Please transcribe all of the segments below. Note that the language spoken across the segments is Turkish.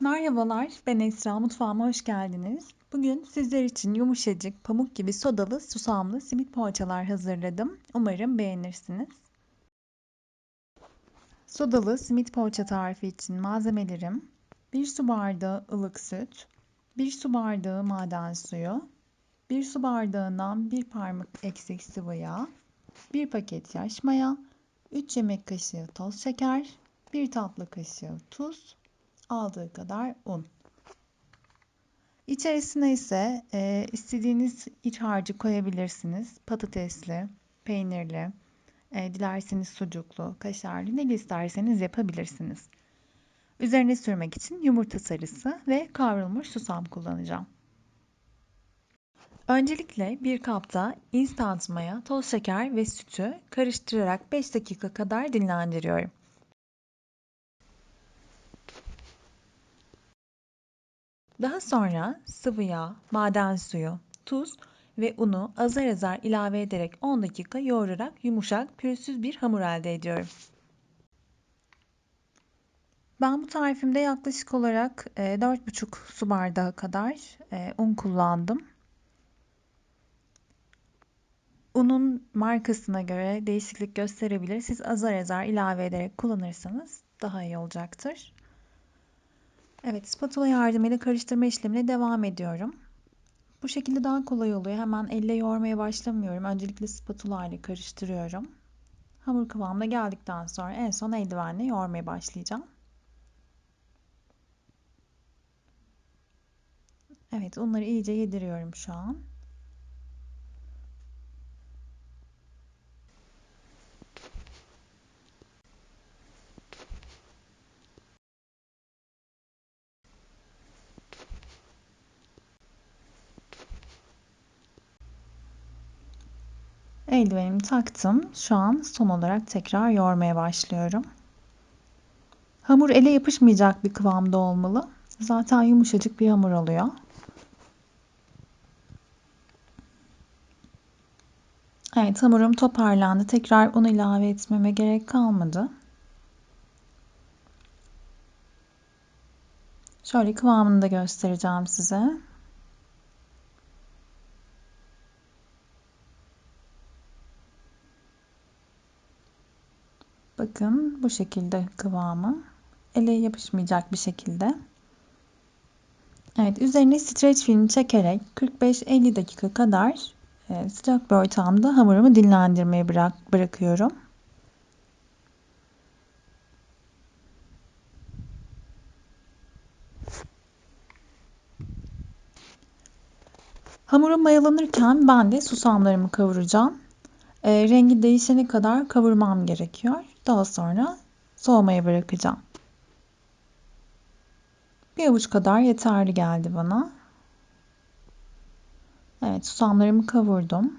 Merhabalar, ben Esra. Mutfağıma hoş geldiniz. Bugün sizler için yumuşacık, pamuk gibi sodalı, susamlı simit poğaçalar hazırladım. Umarım beğenirsiniz. Sodalı simit poğaça tarifi için malzemelerim 1 su bardağı ılık süt, 1 su bardağı maden suyu, 1 su bardağından 1 parmak eksik sıvı yağ, 1 paket yaş maya, 3 yemek kaşığı toz şeker, 1 tatlı kaşığı tuz, aldığı kadar un. İçerisine ise e, istediğiniz iç harcı koyabilirsiniz. Patatesli, peynirli, e, dilerseniz sucuklu, kaşarlı ne isterseniz yapabilirsiniz. Üzerine sürmek için yumurta sarısı ve kavrulmuş susam kullanacağım. Öncelikle bir kapta instant maya, toz şeker ve sütü karıştırarak 5 dakika kadar dinlendiriyorum. Daha sonra sıvı yağ, maden suyu, tuz ve unu azar azar ilave ederek 10 dakika yoğurarak yumuşak, pürüzsüz bir hamur elde ediyorum. Ben bu tarifimde yaklaşık olarak 4,5 su bardağı kadar un kullandım. Unun markasına göre değişiklik gösterebilir. Siz azar azar ilave ederek kullanırsanız daha iyi olacaktır. Evet, spatula yardımıyla karıştırma işlemine devam ediyorum. Bu şekilde daha kolay oluyor. Hemen elle yoğurmaya başlamıyorum. Öncelikle spatula ile karıştırıyorum. Hamur kıvamına geldikten sonra en son eldivenle yoğurmaya başlayacağım. Evet, unları iyice yediriyorum şu an. Eldivenimi taktım. Şu an son olarak tekrar yoğurmaya başlıyorum. Hamur ele yapışmayacak bir kıvamda olmalı. Zaten yumuşacık bir hamur oluyor. Evet hamurum toparlandı. Tekrar un ilave etmeme gerek kalmadı. Şöyle kıvamını da göstereceğim size. Bakın bu şekilde kıvamı. Ele yapışmayacak bir şekilde. Evet üzerine streç film çekerek 45-50 dakika kadar e, sıcak bir ortamda hamurumu dinlendirmeye bırak, bırakıyorum. Hamurum mayalanırken ben de susamlarımı kavuracağım. E, rengi değişene kadar kavurmam gerekiyor. Daha sonra soğumaya bırakacağım. Bir avuç kadar yeterli geldi bana. Evet susamlarımı kavurdum.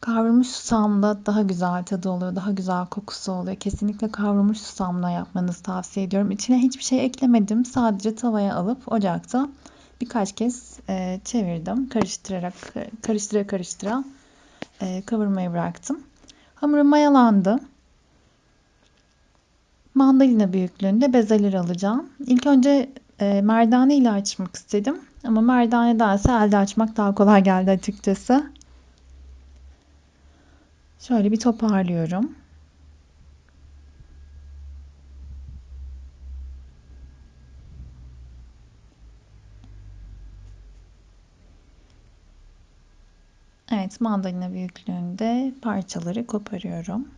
Kavrulmuş susamla daha güzel tadı oluyor, daha güzel kokusu oluyor. Kesinlikle kavrulmuş susamla yapmanızı tavsiye ediyorum. İçine hiçbir şey eklemedim. Sadece tavaya alıp ocakta birkaç kez e, çevirdim. Karıştırarak, karıştıra karıştıra e, kavurmayı bıraktım. Hamurum mayalandı. Mandalina büyüklüğünde bezeler alacağım. İlk önce e, merdane ile açmak istedim. Ama merdanedense elde açmak daha kolay geldi açıkçası. Şöyle bir toparlıyorum. Evet mandalina büyüklüğünde parçaları koparıyorum.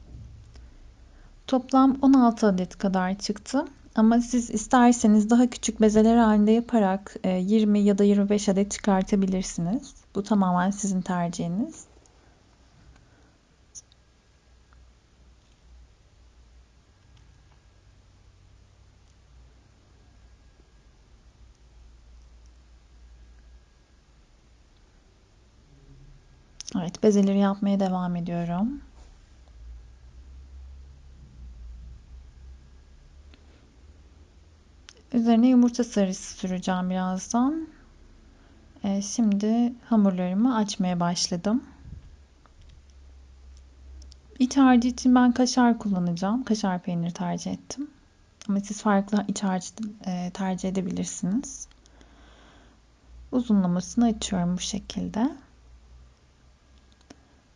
Toplam 16 adet kadar çıktı. Ama siz isterseniz daha küçük bezeler halinde yaparak 20 e, ya da 25 adet çıkartabilirsiniz. Bu tamamen sizin tercihiniz. Evet, bezeleri yapmaya devam ediyorum. Üzerine yumurta sarısı süreceğim birazdan. Ee, şimdi hamurlarımı açmaya başladım. İç harcı için ben kaşar kullanacağım. Kaşar peyniri tercih ettim. Ama siz farklı iç harcı e, tercih edebilirsiniz. Uzunlamasını açıyorum bu şekilde.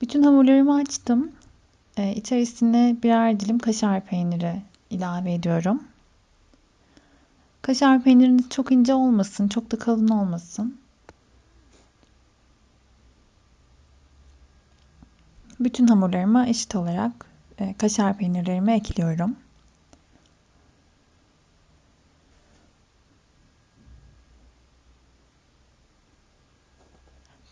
Bütün hamurlarımı açtım. E, içerisine birer dilim kaşar peyniri ilave ediyorum. Kaşar peyniriniz çok ince olmasın, çok da kalın olmasın. Bütün hamurlarıma eşit olarak e, kaşar peynirlerimi ekliyorum.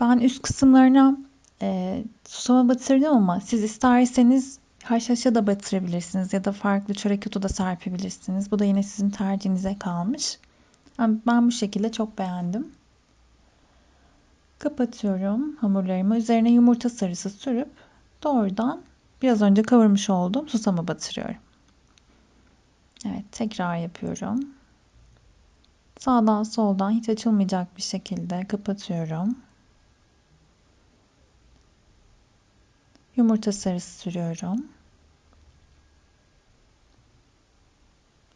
Ben üst kısımlarına e, susama batırdım ama siz isterseniz haşhaşa da batırabilirsiniz ya da farklı çörek otu da serpebilirsiniz. Bu da yine sizin tercihinize kalmış. Ben bu şekilde çok beğendim. Kapatıyorum hamurlarımı. Üzerine yumurta sarısı sürüp doğrudan biraz önce kavurmuş olduğum susama batırıyorum. Evet tekrar yapıyorum. Sağdan soldan hiç açılmayacak bir şekilde kapatıyorum. Yumurta sarısı sürüyorum.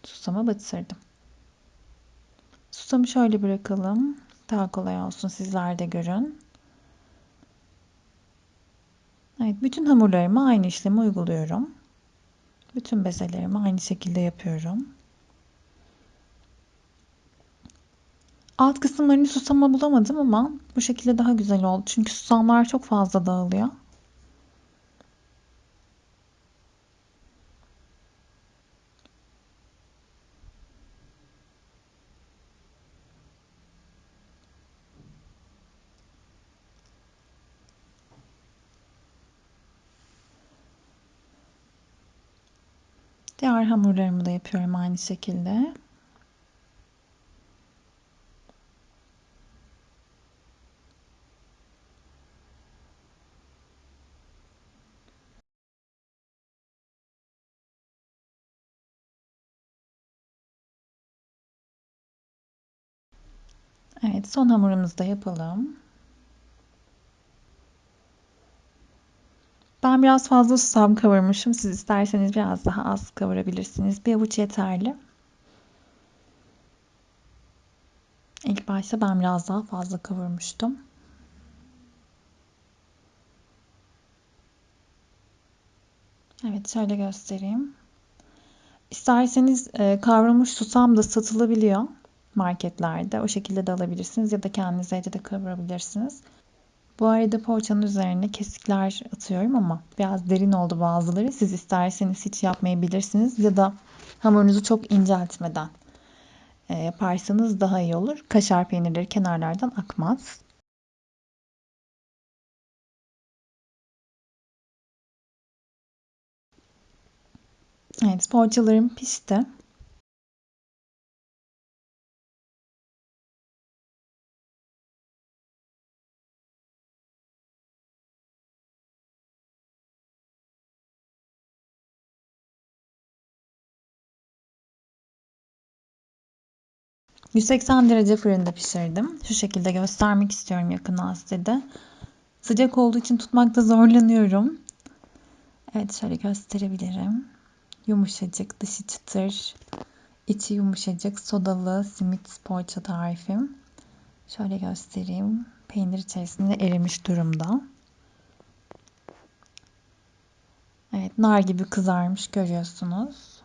Susama batırdım. Susamı şöyle bırakalım. Daha kolay olsun sizler de görün. Evet, bütün hamurlarıma aynı işlemi uyguluyorum. Bütün bezelerimi aynı şekilde yapıyorum. Alt kısımlarını susama bulamadım ama bu şekilde daha güzel oldu. Çünkü susamlar çok fazla dağılıyor. Diğer hamurlarımı da yapıyorum aynı şekilde. Evet, son hamurumuzu da yapalım. Ben biraz fazla susam kavurmuşum. Siz isterseniz biraz daha az kavurabilirsiniz. Bir avuç yeterli. İlk başta ben biraz daha fazla kavurmuştum. Evet şöyle göstereyim. İsterseniz e, kavrulmuş susam da satılabiliyor marketlerde. O şekilde de alabilirsiniz ya da kendiniz evde de kavurabilirsiniz. Bu arada poğaçanın üzerine kesikler atıyorum ama biraz derin oldu bazıları. Siz isterseniz hiç yapmayabilirsiniz ya da hamurunuzu çok inceltmeden e, yaparsanız daha iyi olur. Kaşar peynirleri kenarlardan akmaz. Evet poğaçalarım pişti. ...180 derece fırında pişirdim. Şu şekilde göstermek istiyorum yakından size de. Sıcak olduğu için tutmakta zorlanıyorum. Evet şöyle gösterebilirim. Yumuşacık, dışı çıtır, içi yumuşacık, sodalı simit poğaça tarifim. Şöyle göstereyim. Peynir içerisinde erimiş durumda. Evet nar gibi kızarmış görüyorsunuz.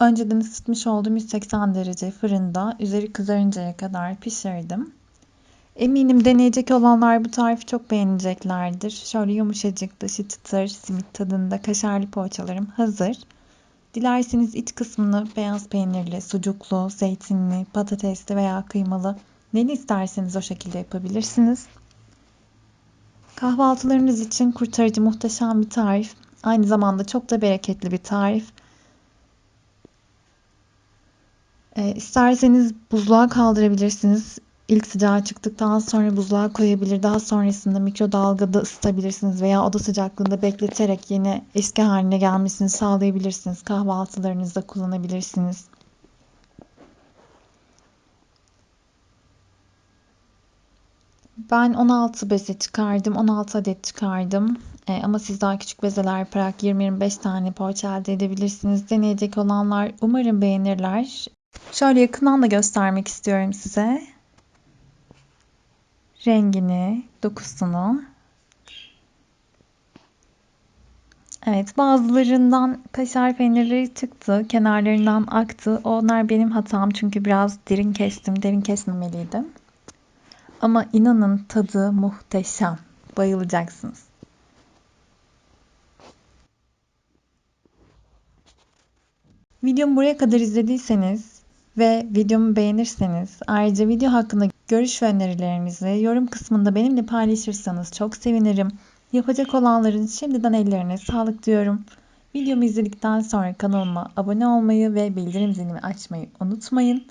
Önceden ısıtmış olduğum 180 derece fırında üzeri kızarıncaya kadar pişirdim. Eminim deneyecek olanlar bu tarifi çok beğeneceklerdir. Şöyle yumuşacık dışı çıtır simit tadında kaşarlı poğaçalarım hazır. Dilerseniz iç kısmını beyaz peynirli, sucuklu, zeytinli, patatesli veya kıymalı neli isterseniz o şekilde yapabilirsiniz. Kahvaltılarınız için kurtarıcı muhteşem bir tarif. Aynı zamanda çok da bereketli bir tarif. E, isterseniz buzluğa kaldırabilirsiniz. İlk sıcağı çıktıktan sonra buzluğa koyabilir. Daha sonrasında mikrodalgada ısıtabilirsiniz veya oda sıcaklığında bekleterek yine eski haline gelmesini sağlayabilirsiniz. Kahvaltılarınızda kullanabilirsiniz. Ben 16 beze çıkardım. 16 adet çıkardım. E, ama siz daha küçük bezeler yaparak 20-25 tane poğaça elde edebilirsiniz. Deneyecek olanlar umarım beğenirler. Şöyle yakından da göstermek istiyorum size. Rengini, dokusunu. Evet, bazılarından kaşar peynirleri çıktı, kenarlarından aktı. Onlar benim hatam çünkü biraz derin kestim, derin kesmemeliydim. Ama inanın tadı muhteşem. Bayılacaksınız. Videomu buraya kadar izlediyseniz ve videomu beğenirseniz ayrıca video hakkında görüş ve önerilerinizi yorum kısmında benimle paylaşırsanız çok sevinirim. Yapacak olanların şimdiden ellerine sağlık diyorum. Videomu izledikten sonra kanalıma abone olmayı ve bildirim zilini açmayı unutmayın.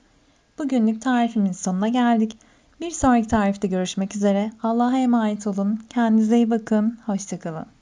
Bugünlük tarifimin sonuna geldik. Bir sonraki tarifte görüşmek üzere. Allah'a emanet olun. Kendinize iyi bakın. Hoşçakalın.